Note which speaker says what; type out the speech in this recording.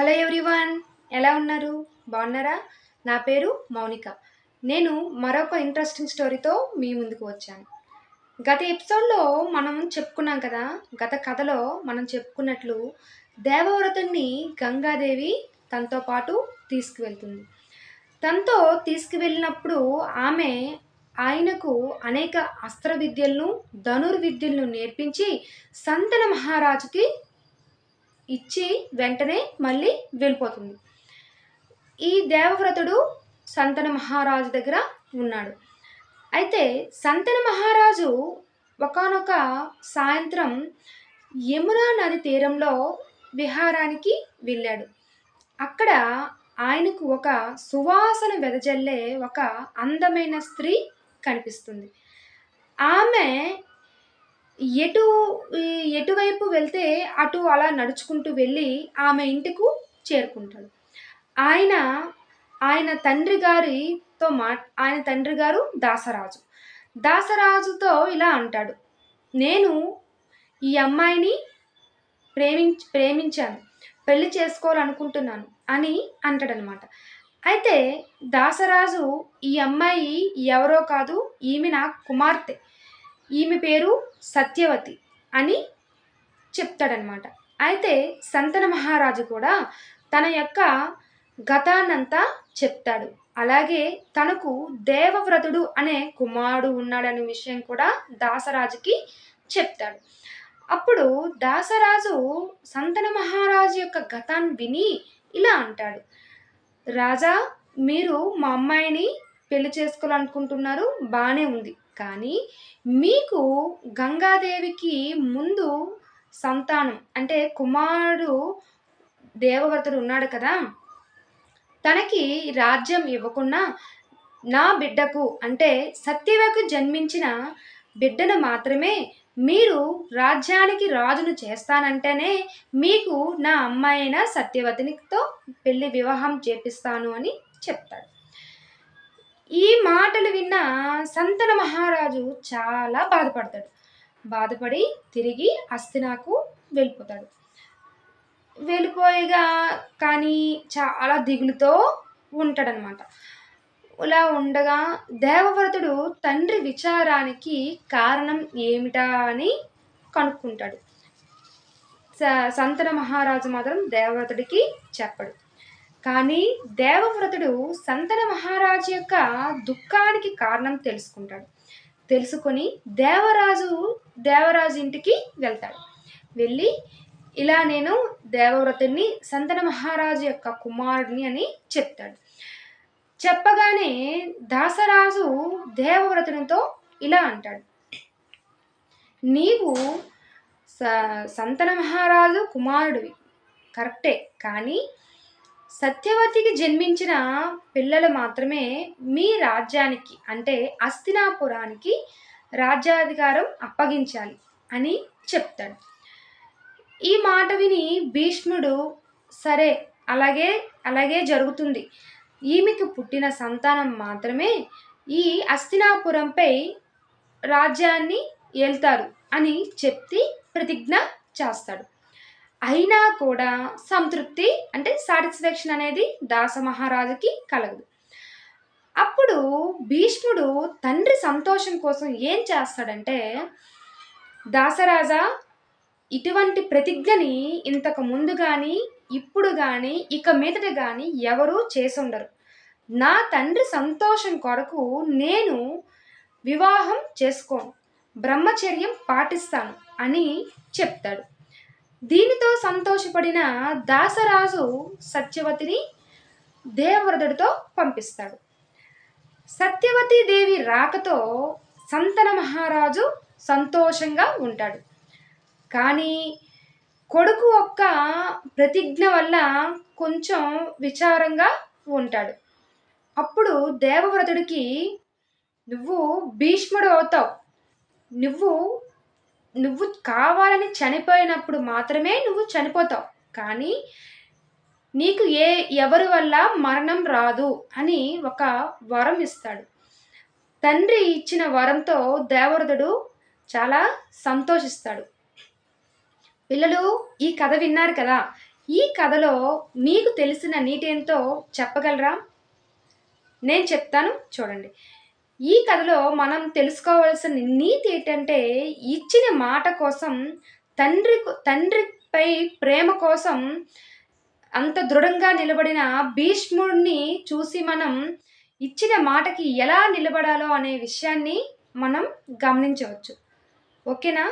Speaker 1: Hello everyone ఎలా ఉన్నారు? బాగున్నారా? నా పేరు మౌనిక. నేను మరొక ఇంట్రెస్టింగ్ స్టోరీతో మీ ముందుకు వచ్చాను. గత ఎపిసోడ్లో మనం చెప్పుకున్నాం కదా గత కథలో మనం చెప్పుకున్నట్లు దేవవ్రతుణ్ణి గంగాదేవి తనతో పాటు తీసుకువెళ్తుంది. తనతో తీసుకువెళ్ళినప్పుడు ఆమె ఆయనకు అనేక అస్త్ర విద్యలను ధనుర్విద్యలను నేర్పించి సంతన మహారాజుకి ఇచ్చి వెంటనే మళ్ళీ వెళ్ళిపోతుంది. ఈ దేవవ్రతుడు సంతన మహారాజు దగ్గర ఉన్నాడు. అయితే సంతన మహారాజు ఒకనొక సాయంత్రం యమునా నది తీరంలో విహారానికి వెళ్ళాడు. అక్కడ ఆయనకు ఒక సువాసన వెదజల్లే ఒక అందమైన స్త్రీ కనిపిస్తుంది. ఆమె ఎటు ఎటువైపు వెళ్తే అటు అలా నడుచుకుంటూ వెళ్ళి ఆమె ఇంటికి చేరుకుంటాడు. ఆయన ఆయన తండ్రి గారితో మా ఆయన తండ్రి గారు దాసరాజు. దాసరాజుతో ఇలా అంటాడు నేను ఈ అమ్మాయిని ప్రేమించ ప్రేమించాను పెళ్ళి చేసుకోవాలనుకుంటున్నాను అని అంటాడనమాట అయితే దాసరాజు ఈ అమ్మాయి ఎవరో కాదు ఈమె నా కుమార్తె. ఈమె పేరు సత్యవతి అని చెప్తాడనమాట. అయితే సంతన మహారాజు కూడా తన యొక్క గతాన్నంతా చెప్తాడు. అలాగే తనకు దేవవ్రతుడు అనే కుమారుడు ఉన్నాడనే విషయం కూడా దాసరాజుకి చెప్తాడు. అప్పుడు దాసరాజు సంతన మహారాజు యొక్క గతాన్ని విని ఇలా అంటాడు. రాజా మీరు మా అమ్మాయిని పెళ్ళి చేసుకోవాలనుకుంటున్నారు బాగానే ఉంది. కానీ మీకు గంగాదేవికి ముందు సంతానం అంటే కుమారుడు దేవవ్రతుడు ఉన్నాడు కదా తనకి రాజ్యం ఇవ్వకుండా నా బిడ్డకు అంటే సత్యవకు జన్మించిన బిడ్డను మాత్రమే మీరు రాజ్యానికి రాజును చేస్తానంటేనే మీకు నా అమ్మాయి అయిన సత్యవతినితో పెళ్ళి వివాహం చేపిస్తాను అని చెప్తాడు. మాటలు విన్న సంతన మహారాజు చాలా బాధపడతాడు. బాధపడి తిరిగి అస్తినాకు వెళ్ళిపోతాడు. వెళ్ళిపోయిగా కానీ చాలా దిగులుతో ఉంటాడనమాట ఇలా ఉండగా దేవవ్రతుడు తండ్రి విచారానికి కారణం ఏమిటా అని కనుక్కుంటాడు. సంతన మహారాజు మాత్రం దేవవ్రతుడికి చెప్పడు. కానీ దేవవ్రతుడు సంతన మహారాజు యొక్క దుఃఖానికి కారణం తెలుసుకుంటాడు. తెలుసుకొని దేవరాజు దేవరాజు ఇంటికి వెళ్తాడు. వెళ్ళి ఇలా నేను దేవవ్రతుడిని సంతన మహారాజు యొక్క కుమారుడిని అని చెప్తాడు. చెప్పగానే దాసరాజు దేవవ్రతునితో ఇలా అంటాడు. నీవు స సంతన మహారాజు కుమారుడివి. కరెక్టే. కానీ సత్యవతికి జన్మించిన పిల్లలు మాత్రమే మీ రాజ్యానికి అంటే అస్తినాపురానికి రాజ్యాధికారం అప్పగించాలి అని చెప్తాడు. ఈ మాట విని భీష్ముడు సరే అలాగే అలాగే జరుగుతుంది. ఈమెకు పుట్టిన సంతానం మాత్రమే ఈ అస్తినాపురంపై రాజ్యాన్ని ఏల్తారు అని చెప్తి ప్రతిజ్ఞ చేస్తాడు. అయినా కూడా సంతృప్తి అంటే సాటిస్ఫాక్షన్ అనేది దాస మహారాజుకి కలగదు. అప్పుడు భీష్ముడు తండ్రి సంతోషం కోసం ఏం చేస్తాడంటే దాసరాజా ఇటువంటి ప్రతిజ్ఞని ఇంతకు ముందు కానీ ఇప్పుడు కానీ ఇక మీదట కానీ ఎవరూ చేసుండరు. నా తండ్రి సంతోషం కొరకు నేను వివాహం చేసుకోను. బ్రహ్మచర్యం పాటిస్తాను అని చెప్తాడు. దీనితో సంతోషపడిన దాసరాజు సత్యవతిని దేవవ్రతుడితో పంపిస్తాడు. సత్యవతి దేవి రాకతో సంతన మహారాజు సంతోషంగా ఉంటాడు. కానీ కొడుకు ఒక్క ప్రతిజ్ఞ వల్ల కొంచెం విచారంగా ఉంటాడు. అప్పుడు దేవవ్రతుడికి నువ్వు భీష్ముడు అవుతావు. నువ్వు నువ్వు కావాలని చనిపోయినప్పుడు మాత్రమే నువ్వు చనిపోతావు కానీ నీకు ఏ ఎవరి వల్ల మరణం రాదు అని ఒక వరం ఇస్తాడు తండ్రి ఇచ్చిన వరంతో దేవవ్రతుడు చాలా సంతోషిస్తాడు పిల్లలు ఈ కథ విన్నారు కదా ఈ కథలో మీకు తెలిసిన నీటేంతో చెప్పగలరా? నేను చెప్తాను చూడండి. ఈ కథలో మనం తెలుసుకోవాల్సిన నీతి ఏంటంటే, ఇచ్చిన మాట కోసం తండ్రి తండ్రిపై ప్రేమ కోసం అంత దృఢంగా నిలబడిన భీష్ముడిని చూసి మనం ఇచ్చిన మాటకి ఎలా నిలబడాలో అనే విషయాన్ని మనం గమనించవచ్చు. ఓకేనా?